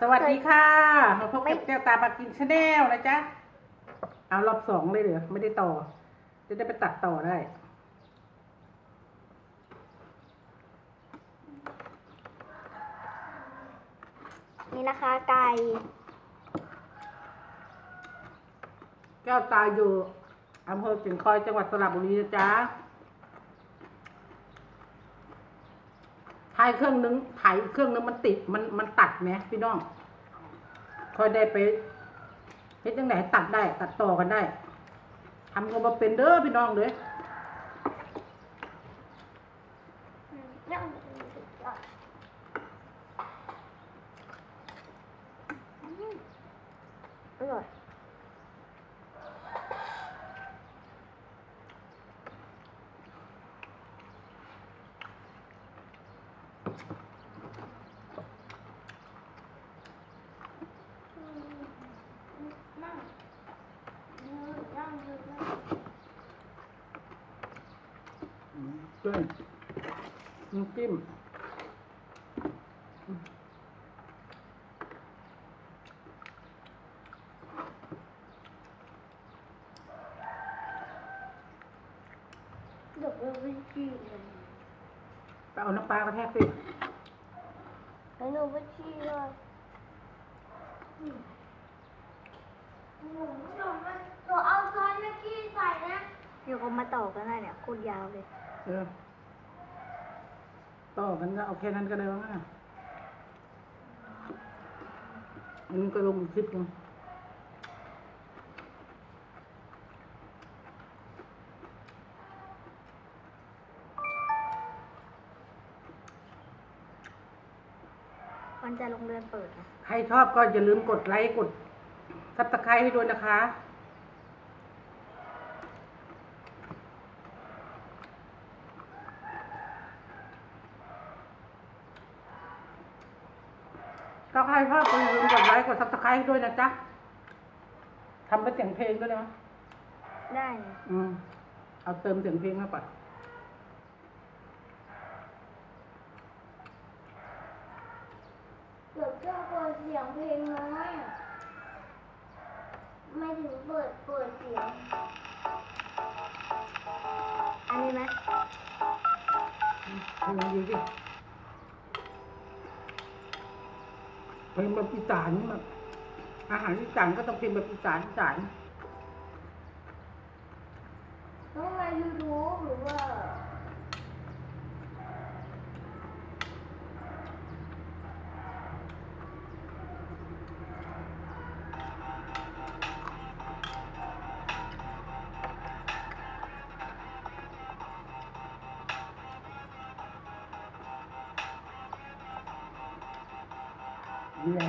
สวัสดีค่ะมาพบกับแก้วตาปากินชาแนลนะจ๊ะ เอารอบสองเลยเหรอไม่ได้ต่อ จะได้ไปตัดต่อได้ นี่นะคะไก่แก้วตาอยู่อำเภอสิงห์คอยจังหวัดสระบุรีนะจ๊ะ ถ่ายเครื่องนึงถ่ายเครื่องนึงมันติดมันมันตัดไหมพี่น้องคอยได้ไปเฮ็ดยังไงตัดได้ ตัดต่อกันได้ทำกันมาเป็นเด้อพี่น้องเลยอร่อย เพื่อนน้ำจิ้มเดี๋ยวเราไปฉี่เลยไปเอาน้ำปลากระแทกสิแล้วหนูไปฉี่เลยหนูหนูเอาซอสเมื่อกี้ใส่นะ เดี๋ยวเขามาต่อกันได้เนี่ยโคตรยาวเลย เออต่อกันก็เอาแค่นั้นก็ได้แล้วนะอันนี้ก็ลงอีกคลิปหนึงมันจะลงเรือนเปิดนะ ใครชอบก็อย่าลืมกดไลค์กดซับสไครต์ให้ด้วยนะคะ ก็ใครชอบก็อย่าลืมกดไลค์กดซับสไครต์ให้ด้วยนะจ๊ะทำเป็นเสียงเพลงด้วยนะได้เนี่ยอืมเอาเติมเสียงเพลงเข้าไปเปิดก็เปิดเสียงเพลงน้อยอะไม่ถึงเปิดเปิดเสียง อันนี้ไหม เพลงดีดิ เป็นแบบอีสานแบบอาหารอีสานก็ต้องเป็นแบบอีสานอีสาน ต้องมายูทูบหรือว่า দিয়ে